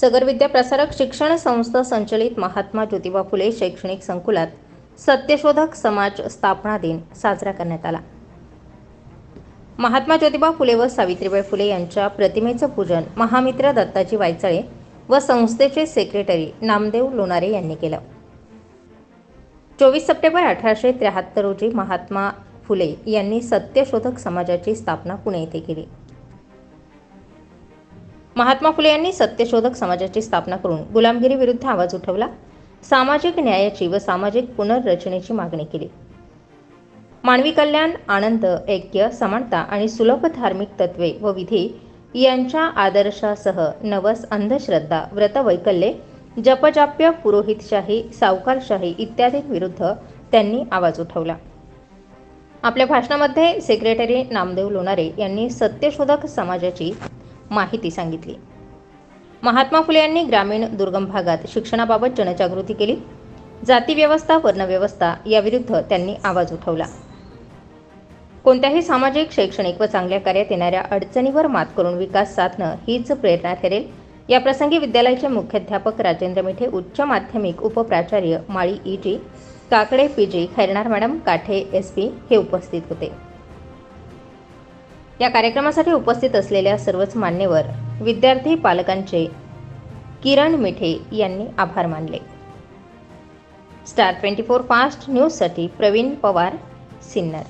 सगर विद्या प्रसारक शिक्षण संस्था संचलित महात्मा ज्योतिबा फुले शैक्षणिक संकुलात सत्यशोधक समाज स्थापना दिन साजरा करण्यात आला. महात्मा ज्योतिबा फुले व सावित्रीबाई फुले यांच्या प्रतिमेचं पूजन महामित्र दत्ताजी वायचळे व संस्थेचे सेक्रेटरी नामदेव लोणारे यांनी केलं. चोवीस सप्टेंबर अठराशे त्र्याहत्तर रोजी महात्मा फुले यांनी सत्यशोधक समाजाची स्थापना पुणे येथे केली. महात्मा फुले यांनी सत्यशोधक समाजाची स्थापना करून गुलामगिरीविरुद्ध आवाज उठवला. सामाजिक न्यायाची व सामाजिक पुनर्रचनेची मागणी केली. मानवी कल्याण आनंद ऐक्य समानता आणि सुलभ धार्मिक तत्वे व विधी यांच्या आदर्शासह नवस अंधश्रद्धा व्रतवैकल्ये जपजाप्य पुरोहितशाही सावकारशाही इत्यादींविरुद्ध त्यांनी आवाज उठवला. आपल्या भाषणामध्ये सेक्रेटरी नामदेव लोणारे यांनी सत्यशोधक समाजाची माहिती सांगितली. महात्मा फुले यांनी ग्रामीण दुर्गम भागात शिक्षणाबाबत जनजागृती केली. जातीव्यवस्था वर्णव्यवस्था याविरुद्ध त्यांनी आवाज उठवला. कोणत्याही सामाजिक शैक्षणिक व चांगल्या कार्यात येणाऱ्या अडचणीवर मात करून विकास साधणं हीच प्रेरणा ठरेल. या प्रसंगी विद्यालयाचे मुख्याध्यापक राजेंद्र मिठे उच्च माध्यमिक उपप्राचार्य Mali E G Kakade P G Khairnar madam Kathe S P हे उपस्थित होते. या कार्यक्रमासाठी उपस्थित असलेल्या सर्वच मान्यवर विद्यार्थी पालकांचे किरण मिठे यांनी आभार मानले. स्टार ट्वेंटी फोर फास्ट न्यूजसाठी प्रवीण पवार सिन्नर.